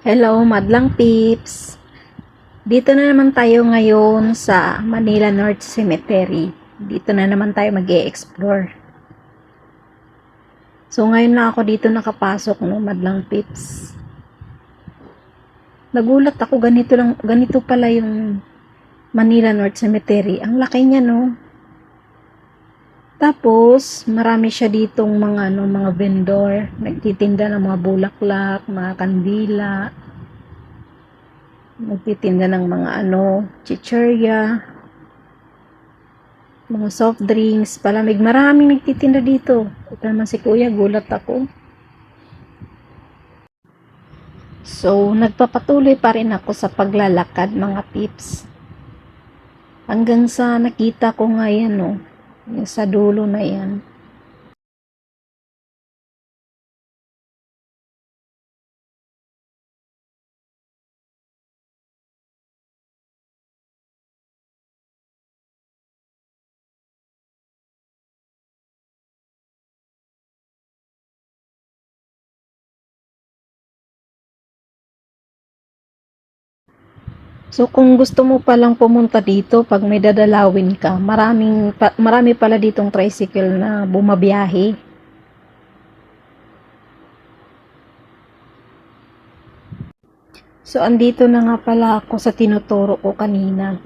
Hello, Madlang Pips! Dito na naman tayo ngayon sa Manila North Cemetery. Dito na naman tayo mag explore So, ngayon na ako dito nakapasok, no, Madlang Pips. Nagulat ako, ganito lang, ganito pala yung Manila North Cemetery. Ang laki niya, no? Tapos, marami siya ditong mga ano, mga vendor, nagtitinda ng mga bulaklak, mga kandila, nagtitinda ng mga ano, chichirya, mga soft drinks, palamig, maraming nagtitinda dito. Ito naman si Kuya, gulat ako. So, nagpapatuloy pa rin ako sa paglalakad, mga pips. Hanggang sa nakita ko nga yan, no, yung sa dulo na yan. So kung gusto mo palang pumunta dito pag may dadalawin ka, maraming pa- marami pala ditong tricycle na bumabiyahe. So andito na nga pala ako sa tinuturo ko kanina.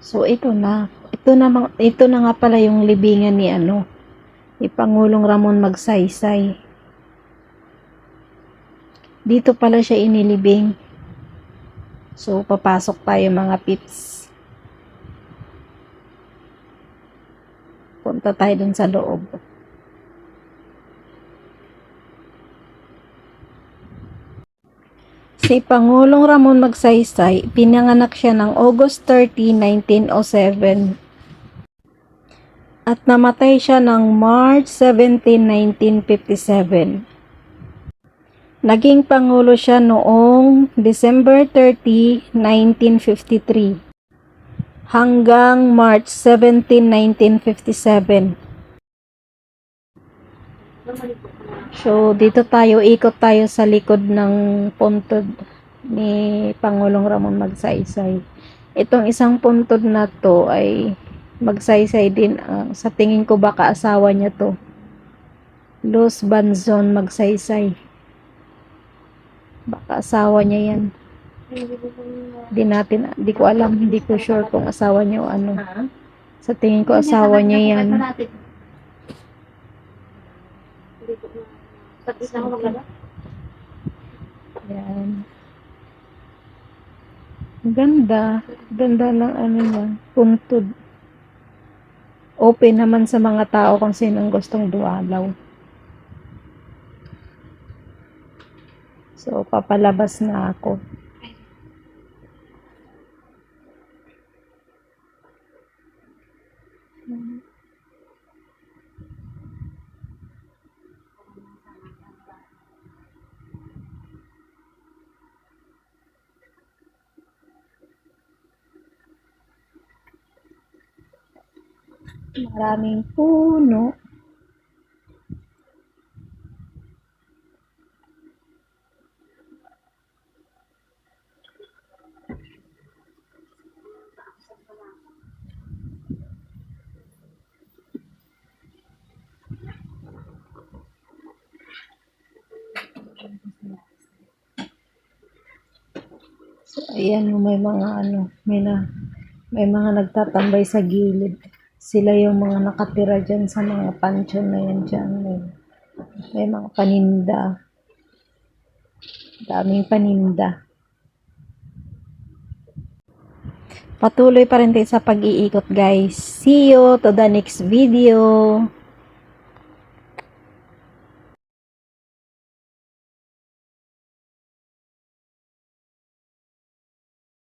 So ito na. Ito na ito na nga pala yung libingan ni ano, ni Pangulong Ramon Magsaysay. Dito pala siya inilibing. So, papasok tayo mga pips. Punta tayo dun sa loob. Si Pangulong Ramon Magsaysay, pinanganak siya ng August 30, 1907 at namatay siya ng March 17, 1957. Naging pangulo siya noong December 30, 1953 hanggang March 17, 1957. So, dito tayo, ikot tayo sa likod ng puntod ni Pangulong Ramon Magsaysay. Itong isang puntod na to ay magsaysay din. ah, sa tingin ko baka asawa niya to. Luz Banzon Magsaysay. Asawa niya yan. Di natin, di ko alam, hindi ko sure kung asawa niya o ano. Sa tingin ko asawa niya yan. Yan. Ganda. Ganda ng ano niya. Puntod. Open naman sa mga tao kung sinong gustong duwalaw. So, papalabas na ako. Maraming puno. So, ayan, may mga ano, may na, may mga nagtatambay sa gilid. Sila yung mga nakatira dyan sa mga pansyon na yan dyan. May, may mga paninda. Daming paninda. Patuloy pa rin tayo sa pag-iikot guys. See you to the next video.